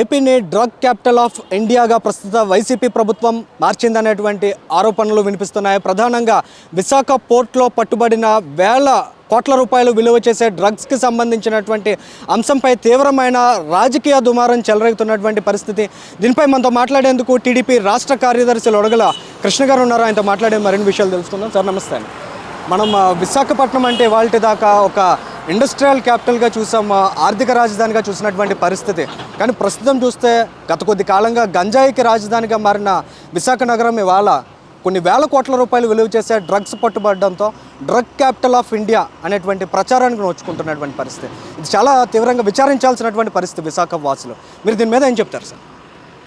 ఏపీని drug capital of ఇండియాగా ప్రస్తుత YCP ప్రభుత్వం మార్చిందనేటువంటి ఆరోపణలు వినిపిస్తున్నాయి. ప్రధానంగా విశాఖ పోర్ట్లో పట్టుబడిన వేల కోట్ల రూపాయలు విలువ చేసే డ్రగ్స్కి సంబంధించినటువంటి అంశంపై తీవ్రమైన రాజకీయ దుమారం చెలరేగుతున్నటువంటి పరిస్థితి. దీనిపై మనతో మాట్లాడేందుకు టీడీపీ రాష్ట్ర కార్యదర్శి లొడగల కృష్ణ గారు ఉన్నారు. ఆయనతో మాట్లాడే మరిన్ని విషయాలు తెలుసుకుందాం. సార్ నమస్తే మనం విశాఖపట్నం అంటే వాళ్ళ దాకా ఒక ఇండస్ట్రియల్ క్యాపిటల్గా చూసాం ఆర్థిక రాజధానిగా చూసినటువంటి పరిస్థితి. కానీ ప్రస్తుతం చూస్తే గత కొద్ది కాలంగా గంజాయికి రాజధానిగా మారిన విశాఖ నగరం ఇవాళ కొన్ని వేల కోట్ల రూపాయలు విలువ చేసే డ్రగ్స్ పట్టుబడడంతో డ్రగ్ క్యాపిటల్ ఆఫ్ ఇండియా అనేటువంటి ప్రచారానికి నోచుకుంటున్నటువంటి పరిస్థితి. ఇది చాలా తీవ్రంగా విచారించాల్సినటువంటి పరిస్థితి విశాఖ వాసులు. మీరు దీని మీద ఏం చెప్తారు సార్?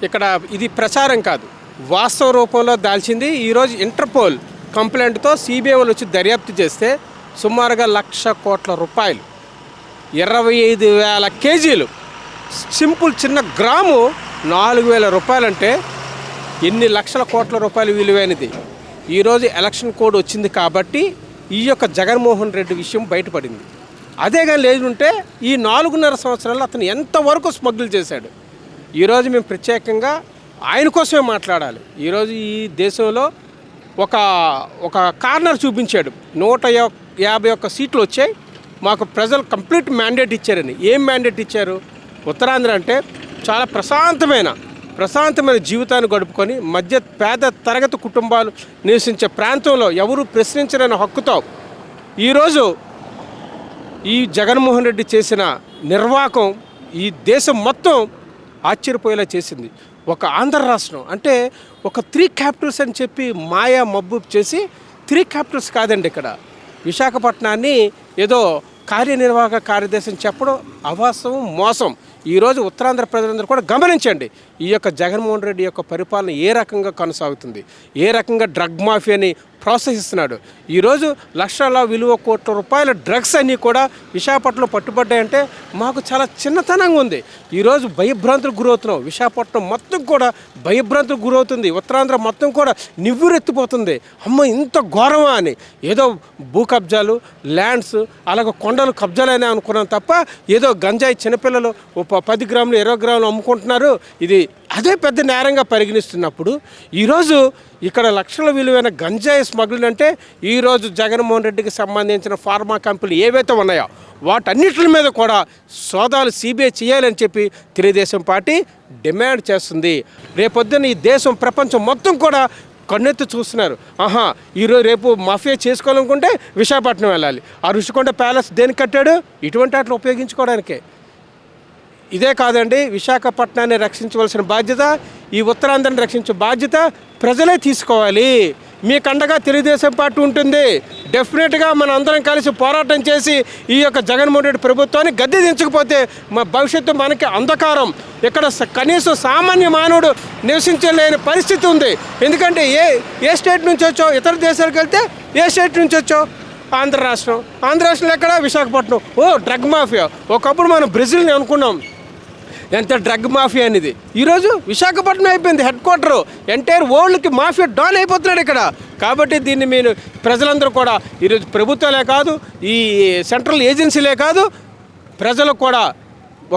ఇక్కడ ఇది ప్రచారం కాదు. వాస్తవ రూపంలో దాల్చింది ఈరోజు ఇంటర్పోల్ కంప్లైంట్తో సిబిఐ వాళ్ళు వచ్చి దర్యాప్తు చేస్తే సుమారుగా లక్ష కోట్ల రూపాయలు. ఇరవై ఐదు వేల కేజీలు. సింపుల్ చిన్న గ్రాము నాలుగు వేల రూపాయలంటే ఎన్ని లక్షల కోట్ల రూపాయలు విలువైనది. ఈరోజు ఎలక్షన్ కోడ్ వచ్చింది కాబట్టి ఈ యొక్క జగన్మోహన్ రెడ్డి విషయం బయటపడింది. అదే కానీ లేదుంటే ఈ నాలుగున్నర సంవత్సరాల్లో అతను ఎంతవరకు స్మగ్గులు చేశాడు. ఈరోజు మేము ప్రత్యేకంగా ఆయన కోసమే మాట్లాడాలి. ఈరోజు ఈ దేశంలో ఒక ఒక కార్నర్ చూపించాడు. నూట యాభై ఒక్క సీట్లు వచ్చాయి. మాకు ప్రజలు కంప్లీట్ మ్యాండేట్ ఇచ్చారని ఏం మ్యాండేట్ ఇచ్చారు? ఉత్తరాంధ్ర అంటే చాలా ప్రశాంతమైన ప్రశాంతమైన జీవితాన్ని గడుపుకొని మధ్య పేద తరగతి కుటుంబాలు నివసించే ప్రాంతంలో ఎవరు ప్రశ్నించలేని హక్కుతో ఈరోజు ఈ జగన్మోహన్ రెడ్డి చేసిన నిర్వాకం ఈ దేశం మొత్తం ఆశ్చర్యపోయేలా చేసింది. ఒక ఆంధ్ర రాష్ట్రం అంటే ఒక త్రీ క్యాపిటల్స్ అని చెప్పి మాయా మబ్బు చేసి త్రీ క్యాపిటల్స్ కాదండి ఇక్కడ. విశాఖపట్నాన్ని ఏదో కార్యనిర్వాహక కార్యదర్శి చెప్పడం అవాస్తవం మోసం. ఈరోజు ఉత్తరాంధ్ర ప్రజలందరూ కూడా గమనించండి. ఈ యొక్క జగన్మోహన్ రెడ్డి యొక్క పరిపాలన ఏ రకంగా కొనసాగుతుంది? ఏ రకంగా డ్రగ్ మాఫియాని ప్రోత్సహిస్తున్నాడు ఈరోజు లక్షల విలువ కోట్ల రూపాయల డ్రగ్స్ అన్నీ కూడా విశాఖపట్నంలో పట్టుబడ్డాయంటే మాకు చాలా చిన్నతనంగా ఉంది. ఈరోజు భయభ్రాంతులు గురవుతున్నాం. విశాఖపట్నం మొత్తం కూడా భయభ్రాంతులు గురవుతుంది. ఉత్తరాంధ్ర మొత్తం కూడా నివ్వురెత్తిపోతుంది. అమ్మ ఇంత ఘోరమా అని. ఏదో భూ కబ్జాలు ల్యాండ్స్ అలాగే కొండలు కబ్జాలనే అనుకున్నాం తప్ప ఏదో గంజాయి చిన్నపిల్లలు పది గ్రాములు ఇరవై గ్రాములు అమ్ముకుంటున్నారు. ఇది అదే పెద్ద నేరంగా పరిగణిస్తున్నప్పుడు ఈరోజు ఇక్కడ లక్షల విలువైన గంజాయి స్మగ్లింగ్ అంటే ఈరోజు జగన్మోహన్ రెడ్డికి సంబంధించిన ఫార్మా కంపెనీలు ఏవైతే ఉన్నాయో వాటన్నిటి మీద కూడా సోదాలు సిబిఐ చేయాలని చెప్పి తెలుగుదేశం పార్టీ డిమాండ్ చేస్తుంది. రేపొద్దున ఈ దేశం ప్రపంచం మొత్తం కూడా కన్నెత్తి చూస్తున్నారు. ఆహా ఈరోజు రేపు మాఫియా చేసుకోవాలనుకుంటే విశాఖపట్నం వెళ్ళాలి. ఆ ఋషికొండ ప్యాలెస్ దేనికి కట్టాడు? ఇటువంటి వాటిని ఉపయోగించుకోవడానికే. ఇదే కాదండి విశాఖపట్నాన్ని రక్షించవలసిన బాధ్యత ఈ ఉత్తరాంధ్రని రక్షించే బాధ్యత ప్రజలే తీసుకోవాలి. మీ కండగా తెలుగుదేశం పార్టీ ఉంటుంది. డెఫినెట్గా మన అందరం కలిసి పోరాటం చేసి ఈ యొక్క జగన్మోహన్ రెడ్డి ప్రభుత్వాన్ని గద్దె దించకపోతే మా భవిష్యత్తు మనకి అంధకారం. ఇక్కడ కనీసం సామాన్య మానవుడు నివసించలేని పరిస్థితి ఉంది. ఎందుకంటే ఏ ఏ స్టేట్ నుంచి వచ్చో ఇతర దేశాలకు వెళ్తే ఏ స్టేట్ నుంచి వచ్చో ఆంధ్ర రాష్ట్రం. ఆంధ్ర రాష్ట్రంలో ఎక్కడ? విశాఖపట్నం. ఓ డ్రగ్ మాఫియా. ఒకప్పుడు మనం బ్రెజిల్ని అనుకున్నాం. ఎంత డ్రగ్ మాఫియా అనేది. ఈరోజు విశాఖపట్నం అయిపోయింది హెడ్ క్వార్టర్. ఎంటైర్ వరల్డ్కి మాఫియా డాన్ అయిపోతున్నాడు ఇక్కడ. కాబట్టి దీన్ని మీరు ప్రజలందరూ కూడా ఈరోజు ప్రభుత్వాలే కాదు ఈ సెంట్రల్ ఏజెన్సీలే కాదు ప్రజలు కూడా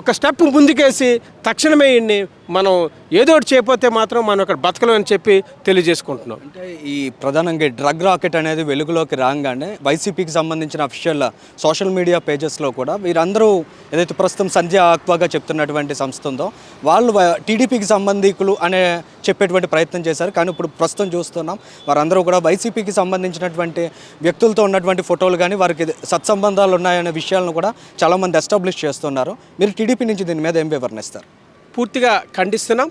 ఒక స్టెప్ ముందుకేసి తక్షణమే ఈయన్ని మనం ఏదో ఒకటి చేయకపోతే మాత్రం మనం ఇక్కడ బతకలేమని చెప్పి తెలియజేసుకుంటున్నాం. అంటే ఈ ప్రధానంగా డ్రగ్ రాకెట్ అనేది వెలుగులోకి రాగానే వైసీపీకి సంబంధించిన అఫీషియల్ సోషల్ మీడియా పేజెస్లో కూడా వీరందరూ ఏదైతే ప్రస్తుతం సంధ్య ఆక్వాగా చెప్తున్నటువంటి సంస్థ ఉందో వాళ్ళు టీడీపీకి సంబంధికులు అనే చెప్పేటువంటి ప్రయత్నం చేశారు. కానీ ఇప్పుడు ప్రస్తుతం చూస్తున్నాం వారందరూ కూడా వైసీపీకి సంబంధించినటువంటి వ్యక్తులతో ఉన్నటువంటి ఫోటోలు కానీ వారికి సత్సంబంధాలు ఉన్నాయనే విషయాలను కూడా చాలామంది ఎస్టాబ్లిష్ చేస్తున్నారు. మీరు టీడీపీ నుంచి దీని మీద ఏం వివరణిస్తారు పూర్తిగా ఖండిస్తున్నాం.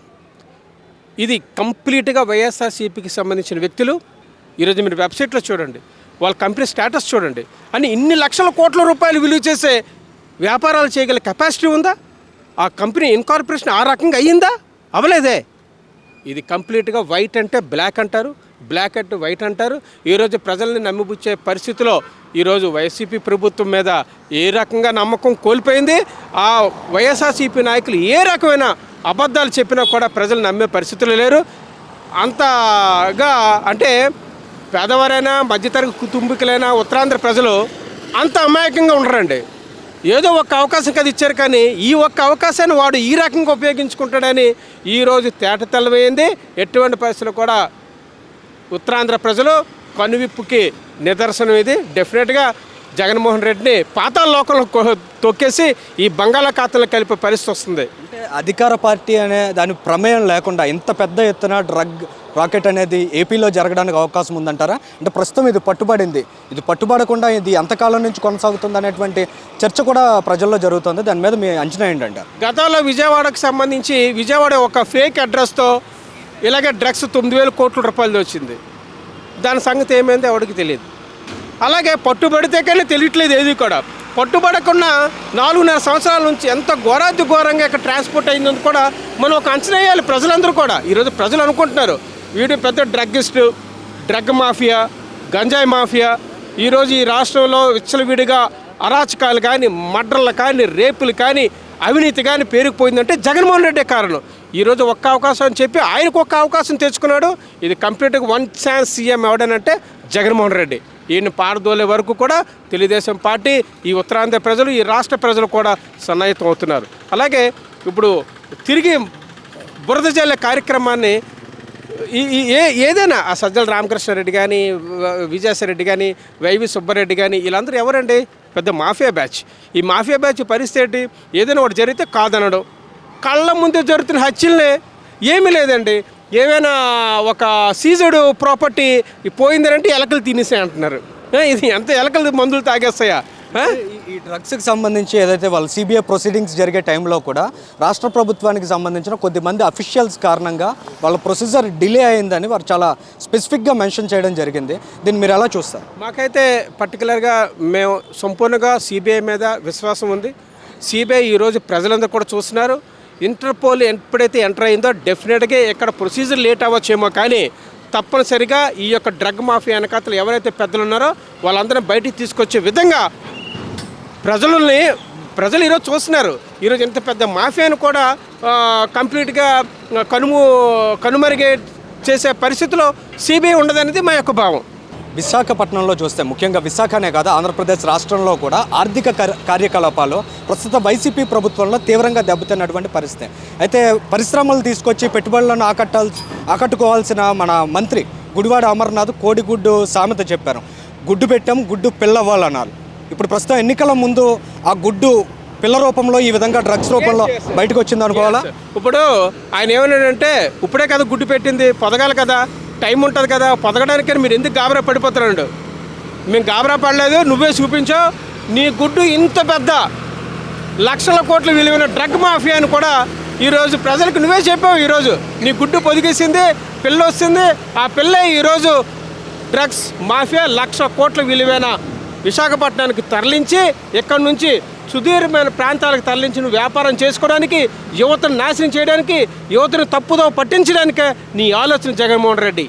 ఇది కంప్లీట్గా వైఎస్ఆర్సీపీకి సంబంధించిన వ్యక్తులు ఈరోజు మీరు వెబ్సైట్లో చూడండి వాళ్ళ కంపెనీ స్టేటస్ చూడండి. అని ఇన్ని లక్షల కోట్ల రూపాయలు విలువ చేసే వ్యాపారాలు చేయగల కెపాసిటీ ఉందా? ఆ కంపెనీ ఇన్కార్పొరేషన్ ఆ రకంగా అయ్యిందా? అవలేదే ఇది కంప్లీట్గా వైట్ అంటే బ్లాక్ అంటారు. బ్లాక్ అండ్ వైట్ అంటారు. ఈరోజు ప్రజల్ని నమ్మిపుచ్చే పరిస్థితిలో ఈరోజు వైసీపీ ప్రభుత్వం మీద ఏ రకంగా నమ్మకం కోల్పోయింది? ఆ వైఎస్ఆర్సీపీ నాయకులు ఏ రకమైన అబద్ధాలు చెప్పినా కూడా ప్రజలు నమ్మే పరిస్థితులు లేరు. అంతగా అంటే పేదవారైనా మధ్యతరగతి కుటుంబీకులైనా ఉత్తరాంధ్ర ప్రజలు అంత అమాయకంగా ఉండరండి. ఏదో ఒక్క అవకాశం కదా ఇచ్చారు కానీ ఈ ఒక్క అవకాశాన్ని వాడు ఈ రకంగా ఉపయోగించుకుంటాడని ఈరోజు తేట తెల్లమైంది ఎటువంటి పరిస్థితులు కూడా ఉత్తరాంధ్ర ప్రజలు కనువిప్పుకి నిదర్శనం ఇది. డెఫినెట్గా జగన్మోహన్ రెడ్డిని పాతాళ లోకంలో తొక్కేసి ఈ బంగాళాఖాతంలో కలిపే పరిస్థితి వస్తుంది. అంటే అధికార పార్టీ అనే దాని ప్రమేయం లేకుండా ఇంత పెద్ద ఎత్తున డ్రగ్ రాకెట్ అనేది ఏపీలో జరగడానికి అవకాశం ఉందంటారా? అంటే ప్రస్తుతం ఇది పట్టుబడింది. ఇది పట్టుబడకుండా ఇది ఎంతకాలం నుంచి కొనసాగుతుంది అనేటువంటి చర్చ కూడా ప్రజల్లో జరుగుతుంది. దాని మీద మీ అంచనా ఏంటంటారు? గతంలో విజయవాడకు సంబంధించి విజయవాడ ఒక ఫేక్ అడ్రస్తో ఇలాగే డ్రగ్స్ తొమ్మిది వేల కోట్ల రూపాయలది వచ్చింది. దాని సంగతి ఏమైందో ఎవరికి తెలియదు. అలాగే పట్టుబడితే కానీ తెలియట్లేదు ఏది కూడా. పట్టుబడకుండా నాలుగున్నర సంవత్సరాల నుంచి ఎంత ఘోరాతి ఘోరంగా ఇక్కడ ట్రాన్స్పోర్ట్ అయిందని కూడా మనం ఒక అంచనా వేయాలి ప్రజలందరూ కూడా. ఈరోజు ప్రజలు అనుకుంటున్నారు వీడు పెద్ద డ్రగ్గిస్ట్ డ్రగ్ మాఫియా గంజాయి మాఫియా ఈరోజు ఈ రాష్ట్రంలో విచ్చలవిడిగా అరాచకాలు కానీ మడ్రలు కానీ రేపులు కానీ అవినీతి కానీ పేరుకుపోయిందంటే జగన్మోహన్ రెడ్డి కారణం. ఈరోజు ఒక్క అవకాశం అని చెప్పి ఆయనకు ఒక్క అవకాశం తెచ్చుకున్నాడు. ఇది కంప్లీట్గా వన్ ఛాన్స్ సీఎం ఎవడనంటే జగన్మోహన్ రెడ్డి. ఈయన పారదోలే వరకు కూడా తెలుగుదేశం పార్టీ ఈ ఉత్తరాంధ్ర ప్రజలు ఈ రాష్ట్ర ప్రజలు కూడా సన్నాహితం అవుతున్నారు. అలాగే ఇప్పుడు తిరిగి బురద జల్లే కార్యక్రమాన్ని ఈ ఏ ఏదైనా ఆ సజ్జల రామకృష్ణారెడ్డి కానీ విజయసాయిరెడ్డి కానీ వైవి సుబ్బారెడ్డి కానీ వీళ్ళందరూ ఎవరండి? పెద్ద మాఫియా బ్యాచ్. ఈ మాఫియా బ్యాచ్ పరిస్థితి ఏంటి? ఏదైనా ఒకటి జరిగితే కాదనడం. కళ్ళ ముందే జరుగుతున్న హత్యలనే ఏమీ లేదండి. ఏమైనా ఒక సీజడు ప్రాపర్టీ పోయిందంటే ఎలకలు తినేసాయి అంటున్నారు. ఇది ఎంత ఎలకలు మందులు తాగేస్తాయా? డ్రగ్స్కి సంబంధించి ఏదైతే వాళ్ళు సిబిఐ ప్రొసీడింగ్స్ జరిగే టైంలో కూడా రాష్ట్ర ప్రభుత్వానికి సంబంధించిన కొద్దిమంది అఫీషియల్స్ కారణంగా వాళ్ళ ప్రొసీజర్ డిలే అయిందని వారు చాలా స్పెసిఫిక్గా మెన్షన్ చేయడం జరిగింది. దీన్ని మీరు ఎలా చూస్తారు? మాకైతే పర్టికులర్గా మేము సంపూర్ణంగా సిబిఐ మీద విశ్వాసం ఉంది. సిబిఐ ఈరోజు ప్రజలందరూ కూడా చూస్తున్నారు. ఇంటర్పోల్ ఎప్పుడైతే ఎంటర్ అయిందో డెఫినెట్గా ఇక్కడ ప్రొసీజర్ లేట్ అవ్వచ్చేమో కానీ తప్పనిసరిగా ఈ యొక్క డ్రగ్ మాఫియా వెనకాతలు ఎవరైతే పెద్దలు ఉన్నారో వాళ్ళందరినీ బయటికి తీసుకొచ్చే విధంగా ప్రజలని ప్రజలు ఈరోజు చూస్తున్నారు. ఈరోజు ఇంత పెద్ద మాఫియాను కూడా కంప్లీట్గా కనుము కనుమరుగే చేసే పరిస్థితిలో సిబిఐ ఉండదనేది మా యొక్క భావం. విశాఖపట్నంలో చూస్తే ముఖ్యంగా విశాఖనే కాదు ఆంధ్రప్రదేశ్ రాష్ట్రంలో కూడా ఆర్థిక కార్యకలాపాలు ప్రస్తుత వైసీపీ ప్రభుత్వంలో తీవ్రంగా దెబ్బతిన్నటువంటి పరిస్థితి. అయితే పరిశ్రమలు తీసుకొచ్చి పెట్టుబడులను ఆకట్టాల్ ఆకట్టుకోవాల్సిన మన మంత్రి గుడివాడ అమర్నాథ్ కోడిగుడ్డు సామెత చెప్పారు. గుడ్డు పెట్టాం గుడ్డు పిల్లవాళ్ళు అన్నారు ఇప్పుడు ప్రస్తుతం ఎన్నికల ముందు ఆ గుడ్డు పిల్ల రూపంలో ఈ విధంగా డ్రగ్స్ రూపంలో బయటకు వచ్చింది అనుకోవాలా? ఇప్పుడు ఆయన ఏమన్నాడంటే ఇప్పుడే కదా గుడ్డు పెట్టింది పొదగాలి కదా టైం ఉంటుంది కదా పొదగడానికి మీరు ఎందుకు గాబరా పడిపోతున్నాడు మేము గాబరా పడలేదు నువ్వే చూపించావు నీ గుడ్డు ఇంత పెద్ద లక్షల కోట్ల విలువైన డ్రగ్ మాఫియా అని కూడా ఈరోజు ప్రజలకు నువ్వే చెప్పావు ఈరోజు నీ గుడ్డు పొదిగేసింది పిల్ల వస్తుంది ఆ పిల్లే ఈరోజు డ్రగ్స్ మాఫియా లక్ష కోట్ల విలువైన విశాఖపట్నానికి తరలించి ఇక్కడి నుంచి సుదీర్ఘమైన ప్రాంతాలకు తరలించిన వ్యాపారం చేసుకోవడానికి యువతను నాశనం చేయడానికి యువతను తప్పుదో పట్టించడానికే నీ ఆలోచన జగన్మోహన్ రెడ్డి.